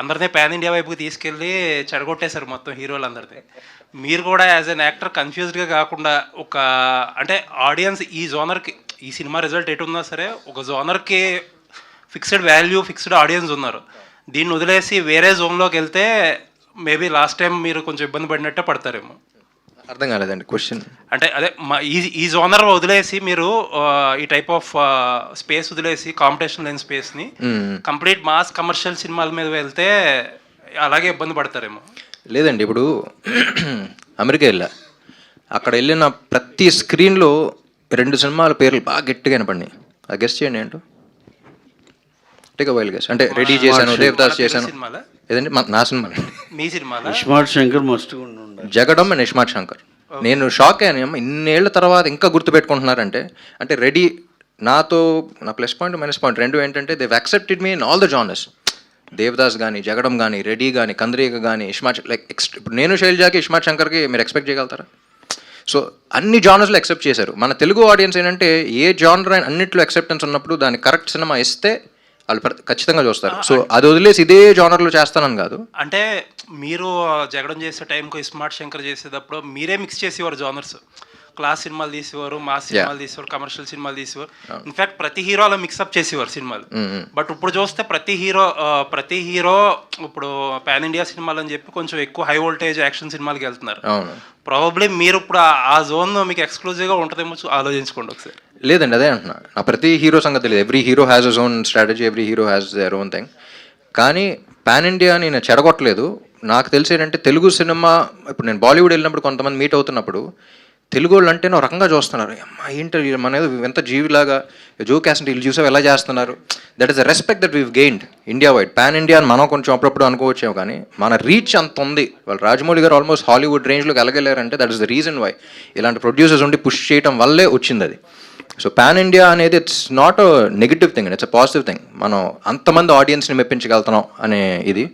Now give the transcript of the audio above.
అందరినీ pan India వైపుకి తీసుకెళ్ళి చెడగొట్టేశారు మొత్తం హీరోలందరినీ. మీరు కూడా యాజ్ అన్ యాక్టర్ కన్ఫ్యూజ్డ్గా కాకుండా ఒక అంటే ఆడియన్స్ ఈ జోనర్కి ఈ సినిమా రిజల్ట్ ఎటు ఉన్నా సరే ఒక జోనర్కి ఫిక్స్డ్ వాల్యూ ఫిక్స్డ్ ఆడియన్స్ ఉన్నారు. దీన్ని వదిలేసి వేరే జోన్లోకి వెళ్తే మేబీ లాస్ట్ టైం మీరు కొంచెం ఇబ్బంది పడినట్టే పడతారేమో. అర్థం కాలేదండి క్వశ్చన్ అంటే అదే మా ఈ ఈ జోనర్ వదిలేసి మీరు ఈ టైప్ ఆఫ్ స్పేస్ వదిలేసి కాంపిటీషన్ లేని స్పేస్ని కంప్లీట్ మాస్ కమర్షియల్ సినిమాల మీద వెళ్తే అలాగే ఇబ్బంది పడతారేమో. లేదండి ఇప్పుడు అమెరికా వెళ్ళా. అక్కడ వెళ్ళిన ప్రతి స్క్రీన్లో రెండు సినిమాల పేర్లు బాగా గట్టిగా వినపడినాయి. ఆ గెస్ట్ చేయండి ఏంటో? టేక్ వైల్ గెస్ అంటే రెడీ చేశాను దేవదాస్ చేశాను. సినిమాలా? ఏదండి? మా- నా సినిమా మీ స్మార్ట్ శంకర్ ఉండాలి జగడం అండ్ శంకర్. నేను షాక్ అయ్యాను. ఇన్నేళ్ళ తర్వాత ఇంకా గుర్తుపెట్టుకుంటున్నారంటే అంటే రెడీ నాతో నా ప్లస్ పాయింట్ మైనస్ పాయింట్ రెండు ఏంటంటే they accepted me in all the genres Devadas కానీ జగడం కానీ రెడీ కానీ కంద్రీక కానీ ఇస్మార్ట్ లైక్ ఎక్స్ ఇప్పుడు నేను శైలజాకి ఇస్మార్ట్ శంకర్కి మీరు ఎక్స్పెక్ట్ చేయగలుగుతారా? సో అన్ని జానర్స్లో యాక్సెప్ట్ చేశారు. మన తెలుగు ఆడియన్స్ ఏంటంటే ఏ జానర్ అయిన అన్నిట్లో యాక్సెప్టెన్స్ ఉన్నప్పుడు దాని కరెక్ట్ సినిమా ఇస్తే వాళ్ళు ఖచ్చితంగా చూస్తారు. సో అది వదిలేసి ఇదే జానర్లో చేస్తానని కాదు. అంటే మీరు జగడం చేసే టైంకు స్మార్ట్ శంకర్ చేసేటప్పుడు మీరే మిక్స్ చేసేవారు జానర్స్. క్లాస్ సినిమాలు తీసేవారు మాస్ సినిమాలు తీసేవారు కమర్షియల్ సినిమాలు తీసేవారు. ఇన్ఫాక్ట్ ప్రతి హీరో అలా మిక్సప్ చేసేవారు సినిమాలు. బట్ ఇప్పుడు చూస్తే ప్రతి హీరో ప్రతి హీరో ఇప్పుడు పాన్ ఇండియా సినిమాలు అని చెప్పి కొంచెం ఎక్కువ హై వోల్టేజ్ యాక్షన్ సినిమాలకి వెళ్తున్నారు. ప్రాబబ్లీ మీరు ఇప్పుడు ఆ- జోన్ మీకు ఎక్స్క్లూజివ్గా ఉంటుందేమో ఆలోచించుకోండి ఒకసారి. లేదండి అదే అంటున్నా. నా ప్రతి హీరో సంగతి తెలియదు. Every hero has his own strategy every hero has their own thing కానీ పాన్ ఇండియా నేను చెడగొట్టలేదు. నాకు తెలిసి ఏంటంటే తెలుగు సినిమా ఇప్పుడు నేను బాలీవుడ్ వెళ్ళినప్పుడు కొంతమంది మీట్ అవుతున్నప్పుడు తెలుగు వాళ్ళు అంటే ఒక రకంగా చూస్తున్నారు. అమ్మా ఏంటి మన ఎంత జీవిలాగా జో క్యాస్ట్ వీళ్ళు చూసావు ఎలా చేస్తున్నారు? That is the respect that we've gained India wide pan India అని మనం కొంచెం అప్పుడప్పుడు అనుకోవచ్చాము కానీ మన రీచ్ అంత ఉంది. వాళ్ళు రాజమౌళి గారు ఆల్మోస్ట్ హాలీవుడ్ రేంజ్లోకి వెళ్ళగలేరంటే that is the reason why ఇలాంటి ప్రొడ్యూసర్స్ ఉండి పుష్ చేయడం వల్లే వచ్చింది అది. సో పాన్ ఇండియా అనేది it's not negative thing it's a positive thing మనం అంతమంది ఆడియన్స్ని మెప్పించగలుగుతున్నాం అనే ఇది.